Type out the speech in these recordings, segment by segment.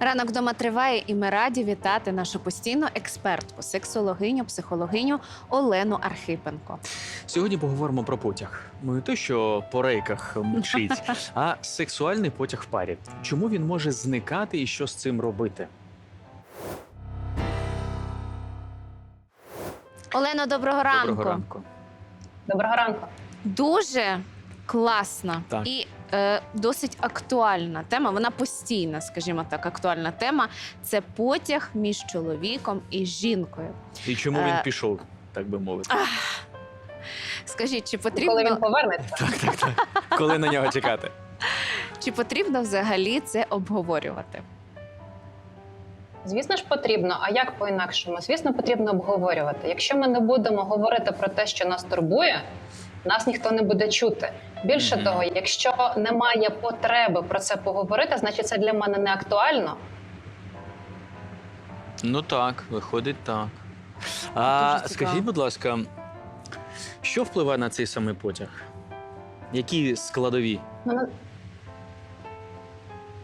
Ранок вдома триває, і ми раді вітати нашу постійну експертку, сексологиню, психологиню Олену Архипенко. Сьогодні поговоримо про потяг. Ну не те, що по рейках мчить, а сексуальний потяг в парі. Чому він може зникати і що з цим робити? Олено, доброго ранку. Доброго ранку. Доброго ранку. Дуже класна Так. і е, досить актуальна тема. Вона постійна, скажімо так, актуальна тема. Це потяг між чоловіком і жінкою. І чому він Е, пішов, так би мовити? Скажіть, чи Коли потрібно, він повернеться, Так, так, так. Коли на нього чекати? чи потрібно взагалі це обговорювати? звісно ж потрібно. А як по-інакшому? Звісно, потрібно обговорювати. Якщо ми не будемо говорити про те, що нас турбує, нас ніхто не буде чути. Більше Мгм. того, якщо немає потреби про це поговорити, значить це для мене не актуально. Ну так, виходить так. А скажіть, будь ласка, що впливає на цей самий потяг? Які складові? Ну,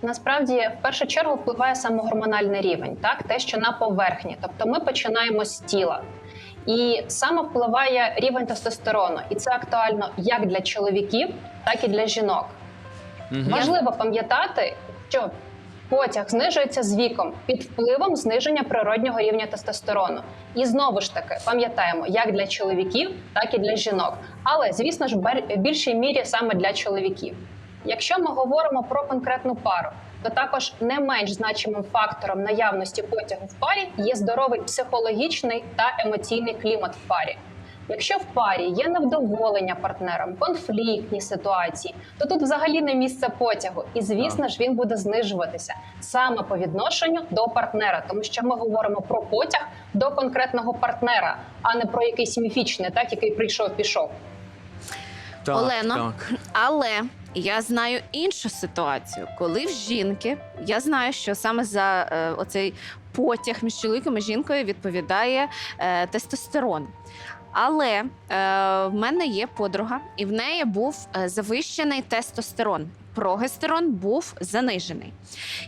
Насправді, в першу чергу, впливає саме гормональний рівень, так те, що на поверхні. Тобто ми починаємо з тіла. І саме впливає рівень тестостерону, і це актуально як для чоловіків, так і для жінок. Мгм. Важливо пам'ятати, що потяг знижується з віком під впливом зниження природнього рівня тестостерону. І знову ж таки пам'ятаємо, як для чоловіків, так і для жінок. Але звісно ж, в більшій мірі саме для чоловіків. Якщо ми говоримо про конкретну пару, то також не менш значимим фактором наявності потягу в парі є здоровий психологічний та емоційний клімат в парі. Якщо в парі є невдоволення партнером, конфліктні ситуації, то тут взагалі не місце потягу, і звісно ж він буде знижуватися саме по відношенню до партнера, тому що ми говоримо про потяг до конкретного партнера, а не про якийсь міфічний, так який прийшов, пішов. Так, Олено, так. Але я знаю іншу ситуацію, коли в жінки я знаю, що саме за е, оцей потяг між чоловіком і жінкою відповідає е, тестостерон. Але е, в мене є подруга, і в неї був е, завищений тестостерон. Прогестерон був занижений.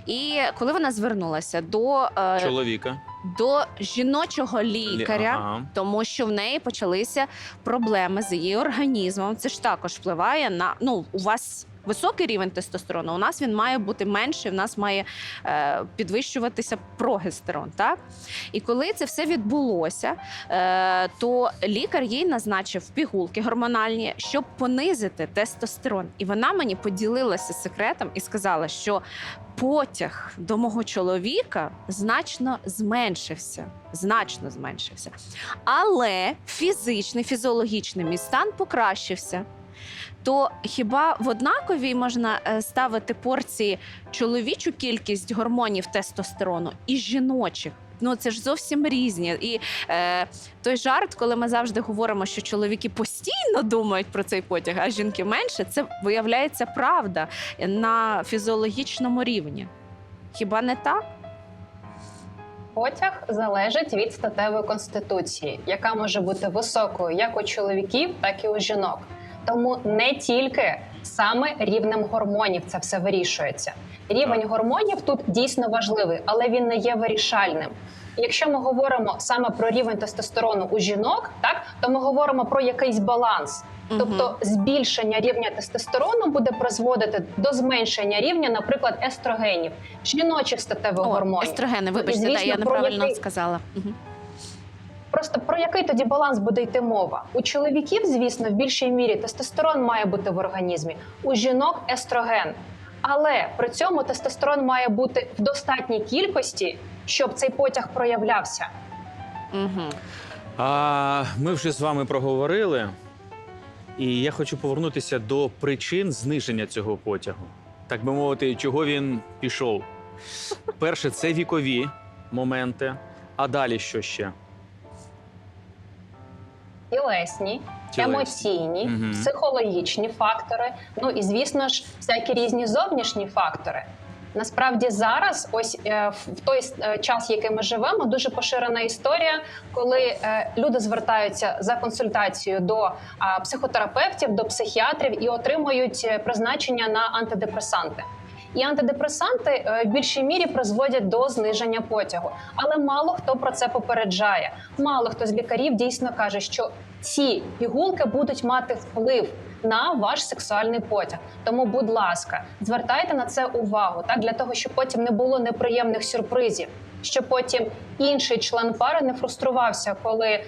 І коли вона звернулася до, е, Чоловіка. До жіночого лікаря, Ага. тому що в неї почалися проблеми з її організмом. Це ж також впливає на ну у вас. Високий рівень тестостерону, у нас він має бути менший, в нас має е, підвищуватися прогестерон. Так? І коли це все відбулося, е, то лікар їй назначив пігулки гормональні, щоб понизити тестостерон. І вона мені поділилася секретом і сказала, що потяг до мого чоловіка значно зменшився. Значно зменшився. Але фізичний, фізіологічний мій стан покращився. То хіба в однаковій можна е, ставити порції чоловічу кількість гормонів тестостерону і жіночих? Ну це ж зовсім різні. І е, той жарт, коли ми завжди говоримо, що чоловіки постійно думають про цей потяг, а жінки менше, це виявляється правда на фізіологічному рівні. Хіба не так? Потяг залежить від статевої конституції, яка може бути високою як у чоловіків, так і у жінок. Тому не тільки саме рівнем гормонів це все вирішується. Рівень гормонів тут дійсно важливий, але він не є вирішальним. Якщо ми говоримо саме про рівень тестостерону у жінок, так то ми говоримо про якийсь баланс. Тобто збільшення рівня тестостерону буде призводити до зменшення рівня, наприклад, естрогенів, жіночих статевих О, гормонів. естрогени, вибачте, звісно, да, я неправильно який- сказала. Мгм. Просто про який тоді баланс буде йти мова? У чоловіків, звісно, в більшій мірі тестостерон має бути в організмі, у жінок естроген. Але при цьому тестостерон має бути в достатній кількості, щоб цей потяг проявлявся. Мгм. А ми вже з вами проговорили, і я хочу повернутися до причин зниження цього потягу. Так би мовити, чого він пішов. Перше, це вікові моменти. А далі що ще? Тілесні, Тілесні. емоційні, Мгм. психологічні фактори. Ну і звісно ж, всякі різні зовнішні фактори. Насправді зараз, ось е, в той е, час, який ми живемо, дуже поширена історія, коли е, люди звертаються за консультацією до а, психотерапевтів, до психіатрів і отримують е, призначення на антидепресанти. І антидепресанти е, в більшій мірі призводять до зниження потягу. Але мало хто про це попереджає. Мало хто з лікарів дійсно каже, що ці пігулки будуть мати вплив на ваш сексуальний потяг. Тому, будь ласка, звертайте на це увагу, так для того, щоб потім не було неприємних сюрпризів. Щоб потім інший член пари не фруструвався, коли,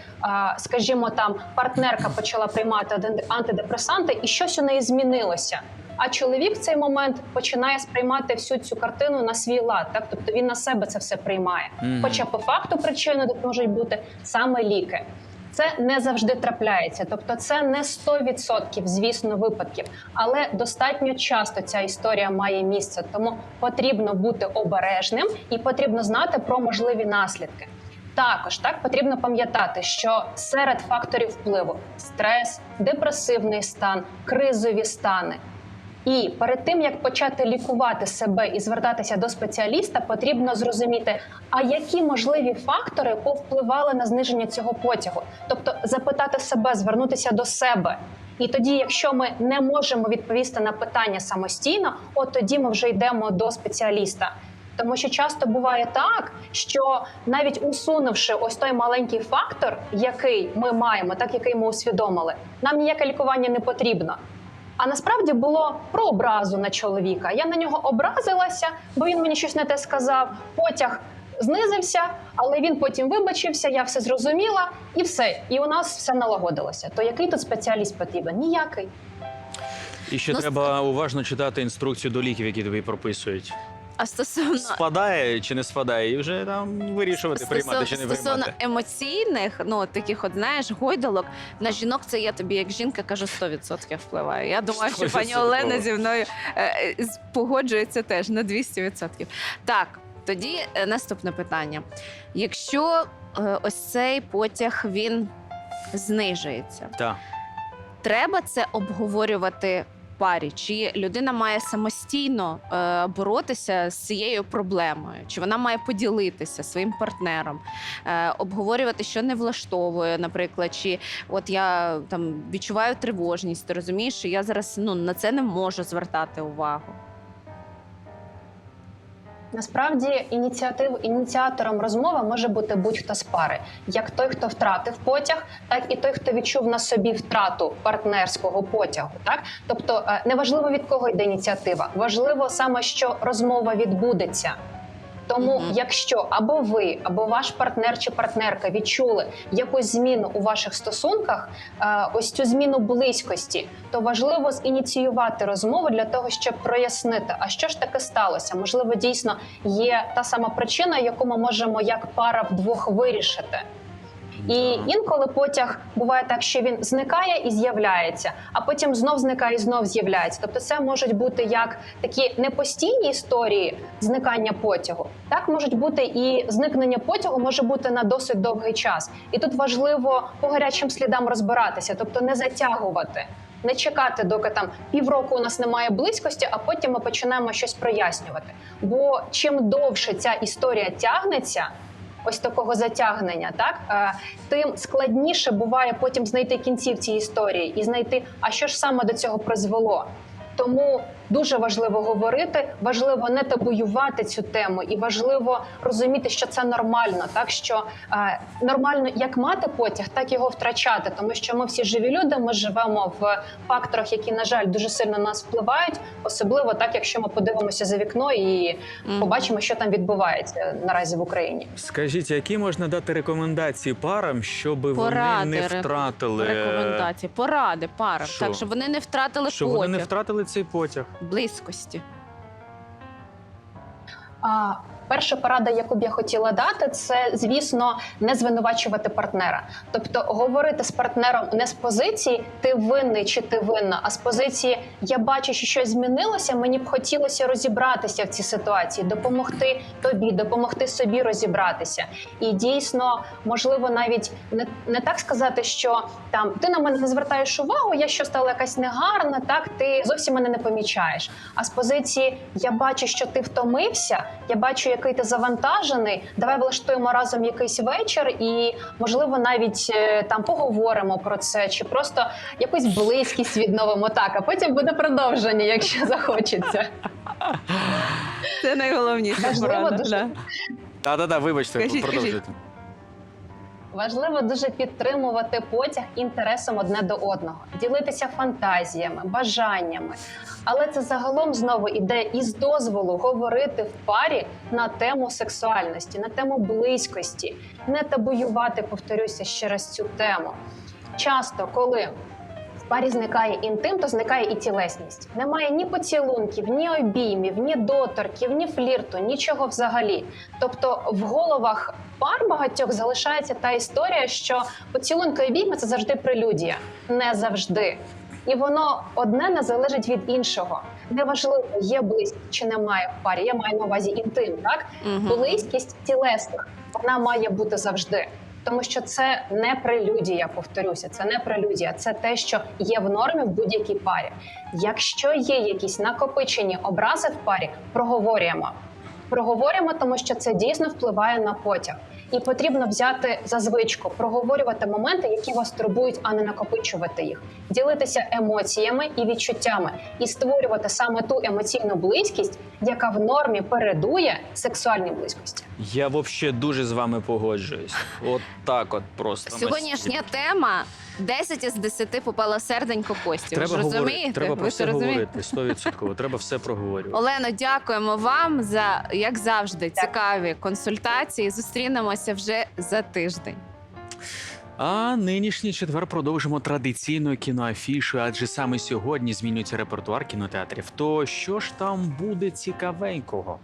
скажімо, там партнерка почала приймати антидепресанти, і щось у неї змінилося. А чоловік в цей момент починає сприймати всю цю картину на свій лад, так тобто він на себе це все приймає. Мгм. Хоча по факту причиною тут можуть бути саме ліки. Це не завжди трапляється, тобто це не 100%, звісно, випадків, але достатньо часто ця історія має місце. Тому потрібно бути обережним і потрібно знати про можливі наслідки. Також так потрібно пам'ятати, що серед факторів впливу стрес, депресивний стан, кризові стани. І перед тим як почати лікувати себе і звертатися до спеціаліста, потрібно зрозуміти, а які можливі фактори повпливали на зниження цього потягу, тобто запитати себе, звернутися до себе. І тоді, якщо ми не можемо відповісти на питання самостійно, от тоді ми вже йдемо до спеціаліста. Тому що часто буває так, що навіть усунувши ось той маленький фактор, який ми маємо, так який ми усвідомили, нам ніяке лікування не потрібно. А насправді було про образу на чоловіка. Я на нього образилася, бо він мені щось не те сказав. Потяг знизився, але він потім вибачився, я все зрозуміла, і все. І у нас все налагодилося. То який тут спеціаліст потрібен? Ніякий. І ще Ну, треба уважно читати інструкцію до ліків, які тобі прописують. А стосовно Спадає чи не спадає, і вже там вирішувати, приймати чи не стосовно приймати. емоційних, ну таких, от знаєш, гойдалок на жінок, це я тобі як жінка кажу 100% впливає. Я думаю, що пані 100%. Олена зі мною е, е, з- погоджується теж на 200%. Так, тоді е, наступне питання: якщо е, ось цей потяг він знижується, Так. треба це обговорювати парі? Чи людина має самостійно е, боротися з цією проблемою? Чи вона має поділитися своїм партнером, е, обговорювати, що не влаштовує, наприклад, чи от я там відчуваю тривожність, ти розумієш, що я зараз ну на це не можу звертати увагу. Насправді ініціатив ініціатором розмови може бути будь-хто з пари, як той, хто втратив потяг, так і той, хто відчув на собі втрату партнерського потягу. Так, тобто е, неважливо від кого йде ініціатива, важливо саме, що розмова відбудеться. Тому, Мгм. якщо або ви, або ваш партнер чи партнерка відчули якусь зміну у ваших стосунках, е, ось цю зміну близькості, то важливо зініціювати розмову для того, щоб прояснити, а що ж таке сталося. Можливо, дійсно є та сама причина, яку ми можемо як пара вдвох вирішити. І інколи потяг буває так, що він зникає і з'являється, а потім знов зникає і знов з'являється. Тобто, це можуть бути як такі непостійні історії зникання потягу, так можуть бути і зникнення потягу може бути на досить довгий час. І тут важливо по гарячим слідам розбиратися, тобто не затягувати. Не чекати, доки там півроку у нас немає близькості, а потім ми починаємо щось прояснювати. Бо чим довше ця історія тягнеться, ось такого затягнення, так е, тим складніше буває потім знайти кінці в цій історії і знайти, а що ж саме до цього призвело. Тому дуже важливо говорити, важливо не табуювати цю тему, і важливо розуміти, що це нормально, так що е, нормально як мати потяг, так його втрачати, тому що ми всі живі люди. Ми живемо в факторах, які на жаль дуже сильно нас впливають, особливо так, якщо ми подивимося за вікно і побачимо, що там відбувається наразі в Україні. Скажіть, які можна дати рекомендації парам, щоб вони не втратили Рекомендації, поради парам, Що? так щоб вони не втратили щоб потяг, вони не втратили цей потяг? Близькості. А перша порада, яку б я хотіла дати, це звісно не звинувачувати партнера. Тобто говорити з партнером не з позиції ти винний чи ти винна, а з позиції я бачу, що щось змінилося. Мені б хотілося розібратися в цій ситуації, допомогти тобі, допомогти собі розібратися. І дійсно, можливо, навіть не, не так сказати, що там ти на мене не звертаєш увагу, я що стала якась негарна, так ти зовсім мене не помічаєш. А з позиції я бачу, що ти втомився, я бачу, як який ти завантажений, давай влаштуємо разом якийсь вечір, і можливо навіть е, там поговоримо про це, чи просто якусь близькість відновимо. Так, а потім буде продовження, якщо захочеться. Це найголовніше. Важливо дуже Та-та-та, вибачте, Кажіть, продовжуйте. Важливо дуже підтримувати потяг інтересом одне до одного, ділитися фантазіями, бажаннями. Але це загалом знову іде із дозволу говорити в парі на тему сексуальності, на тему близькості, не табуювати, повторюся ще раз цю тему. Часто, коли в парі зникає інтим, то зникає і тілесність. Немає ні поцілунків, ні обіймів, ні доторків, ні флірту, нічого взагалі. Тобто в головах пар багатьох залишається та історія, що поцілунки і обійми це завжди прелюдія. Не завжди. І воно одне не залежить від іншого. Неважливо, є близькість чи немає в парі. Я маю на увазі інтим, так? Мгм. Близькість тілесних вона має бути завжди. Тому що це не прелюдія, повторюся, це не прелюдія, це те, що є в нормі в будь-якій парі. Якщо є якісь накопичені образи в парі, проговорюємо. Проговорюємо, тому що це дійсно впливає на потяг. І потрібно взяти за звичку проговорювати моменти, які вас турбують, а не накопичувати їх, ділитися емоціями і відчуттями, і створювати саме ту емоційну близькість, яка в нормі передує сексуальній близькості. Я взагалі дуже з вами погоджуюсь. От так, от просто. Сьогоднішня тема 10 із 10 попала в серденько Кості. треба Ви ж говорити. розумієте? Треба про Ви ж все розумієте? говорити. Стовідсотково. Треба все проговорювати. Олено, дякуємо вам за як завжди цікаві консультації. Зустрінемося вже за тиждень. А нинішній четвер продовжимо традиційною кіноафішою, адже саме сьогодні змінюється репертуар кінотеатрів. То що ж там буде цікавенького?